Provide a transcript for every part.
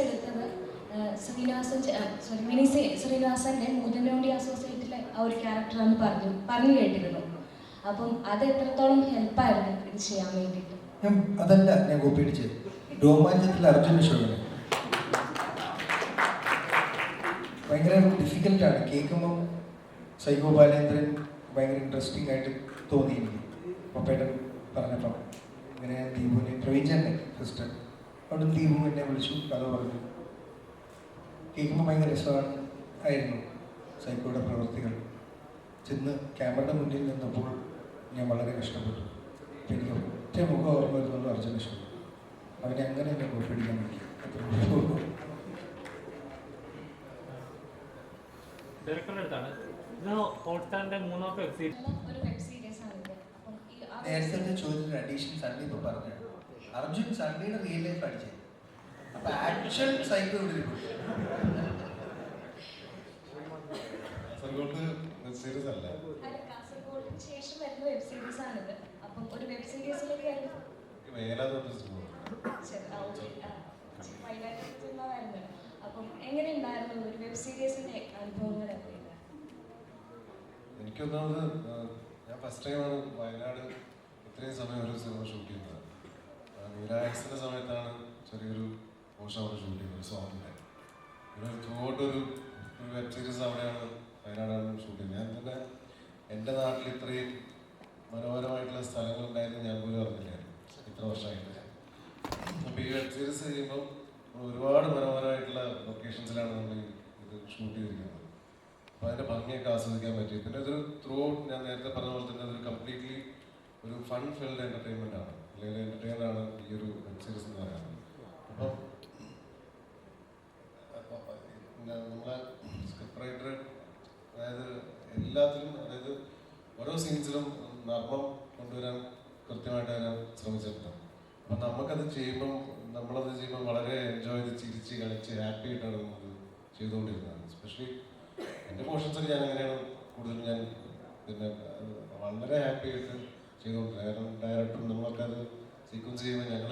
എടുത്തത് Sreenivasan sorry mini Shri- ശ്രീനിവാസന്റെ മുതലോടി അസോസിയേറ്റിലെ ആ ഒരു ക്യാരക്ടറാന്ന് പറഞ്ഞു പറഞ്ഞു കേട്ടിരുന്നു. അപ്പം അത് എത്രത്തോളം ഹെൽപ്പായിരുന്നു ഇത് ചെയ്യാൻ വേണ്ടിയിട്ട്? അതല്ല ഞാൻ കോപ്പി അടിച്ചത് രോമാഞ്ചത്തിൽ അർജുന ഭയങ്കര ഡിഫിക്കൽട്ടാണ് കേൾക്കുമ്പം സൈകോ ബാലേന്ദ്രൻ ഭയങ്കര ഇൻട്രസ്റ്റിംഗ് ആയിട്ട് തോന്നി എനിക്ക് പപ്പേട്ടൻ പറഞ്ഞപ്പം ഇങ്ങനെ ദീപുവിനെ പ്രവീചന്റെ സിസ്റ്റർ അവിടെ ദീപു എന്നെ വിളിച്ചു കഥ പറഞ്ഞു. കേൾക്കുമ്പോൾ ഭയങ്കര രസമാണ്. ആയിരുന്നു സൈക്കോയുടെ പ്രവൃത്തികൾ. ചെന്ന് ക്യാമറയുടെ മുന്നിൽ നിന്നപ്പോൾ ഞാൻ വളരെ കഷ്ടപ്പെട്ടു. എനിക്ക് ഒറ്റ മുഖം ഓർമ്മ വരുന്നുള്ളൂ അർജുന ഷോ അവനെ അങ്ങനെ എന്നെ കോപ്പിടിക്കാൻ പറ്റി അത്ര ആണ് നേരത്തെ ചോദ്യത്തിന് അഡീഷൻ സണ്ണി ഇപ്പൊ പറഞ്ഞു അർജുൻ സണ്ണിയുടെ റിയൽ ലൈഫ് അടിച്ചത് അപ്പൊ ആക്ച്വൽ സൈക്കിൾ സീരീസ് അല്ല? കാസർഗോഡിന് ശേഷം വരുന്ന വെബ് സീരീസ് ആണിത്. അപ്പം ഒരു വെബ് സീരീസിലേക്ക് അപ്പം എങ്ങനെ ഉണ്ടായിരുന്നു ഒരു വെബ് സീരീസിന്റെ അനുഭവങ്ങൾ എനിക്കൊന്നാമത് ഞാൻ ഫസ്റ്റ് ടൈമാണ് വയനാട് ഇത്രയും സമയം ഒരു സിനിമ ഷൂട്ട് ചെയ്യുന്നത്. നീരാക്സിന്റെ സമയത്താണ് ചെറിയൊരു പോഷൻ അവിടെ ഷൂട്ട് ചെയ്തത് ഒരു സോങ്ങിന്റെ ഒരു ത്രൂ ഒരു വെബ് സീരീസ് അവിടെയാണ് വയനാടാണ് ഷൂട്ട് ചെയ്തത്. ഞാൻ തന്നെ എന്റെ നാട്ടിൽ ഇത്രയും മനോഹരമായിട്ടുള്ള സ്ഥലങ്ങൾ ഉണ്ടായിരുന്നു ഞാൻ പോലും അറിഞ്ഞില്ലായിരുന്നു. ഇത്ര വർഷമായിട്ട്. അപ്പോൾ ഈ വെബ് സീരീസ് ചെയ്യുമ്പോൾ ഒരുപാട് മനോഹരമായിട്ടുള്ള ലൊക്കേഷൻസിലാണ് നമ്മൾ ഇത് ഷൂട്ട് ചെയ്തിരിക്കുന്നത്. അപ്പോൾ അതിന്റെ ഭംഗിയൊക്കെ ആസ്വദിക്കാൻ പറ്റി. പിന്നെ ഇതൊരു ത്രൂ ഞാൻ നേരത്തെ പറഞ്ഞ പോലെ തന്നെ അതൊരു കംപ്ലീറ്റ്ലി ഒരു ഫൺ ഫിൽഡ് എന്റർടൈൻമെന്റ് ആണ് അല്ലെങ്കിൽ എന്റർടൈനർ ആണ് ഈ ഒരു എന്ന് പറയാറുണ്ട്. അപ്പോൾ നമ്മളെ സ്ക്രിപ്റ്റ് റൈറ്റർ അതായത് എല്ലാത്തിലും അതായത് ഓരോ സീൻസിലും നർമ്മം കൊണ്ടുവരാൻ കൃത്യമായിട്ട് വരാൻ ശ്രമിച്ചിട്ടുണ്ട്. അപ്പം നമുക്കത് ചെയ്യുമ്പം നമ്മളത് ചെയ്യുമ്പോൾ വളരെ എൻജോയ് ചെയ്ത് ചിരിച്ച് കളിച്ച് ഹാപ്പി ആയിട്ടാണ് നമ്മൾ ചെയ്തുകൊണ്ടിരുന്നത്. എസ്പെഷ്യലി എന്റെ പോർഷൻസിൽ ഞാൻ അങ്ങനെയാണ് കൂടുതലും ഞാൻ പിന്നെ വളരെ ഹാപ്പി ആയിട്ട് ചെയ്തുകൊണ്ടിരുന്നത്. കാരണം ഡയറക്ടറും നമ്മളൊക്കെ അത് സീക്വൻസ് ചെയ്യുമ്പോൾ ഞങ്ങൾ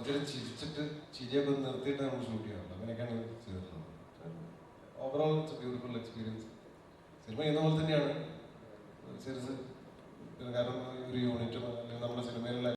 കുറച്ചേരം ചിരിച്ചിട്ട് ചിരിയൊക്കെ നിർത്തിയിട്ട് നമ്മൾ ഷൂട്ട് ചെയ്യാറുണ്ട് അങ്ങനെയൊക്കെയാണ് ചെയ്തിട്ടുള്ളത്. Overall it's beautiful experience cinema ചെയ്യുന്ന പോലെ തന്നെയാണ്. സീരിയസ് കാരണം ഒരു യൂണിറ്റും അല്ലെങ്കിൽ നമ്മുടെ സിനിമയിലുള്ള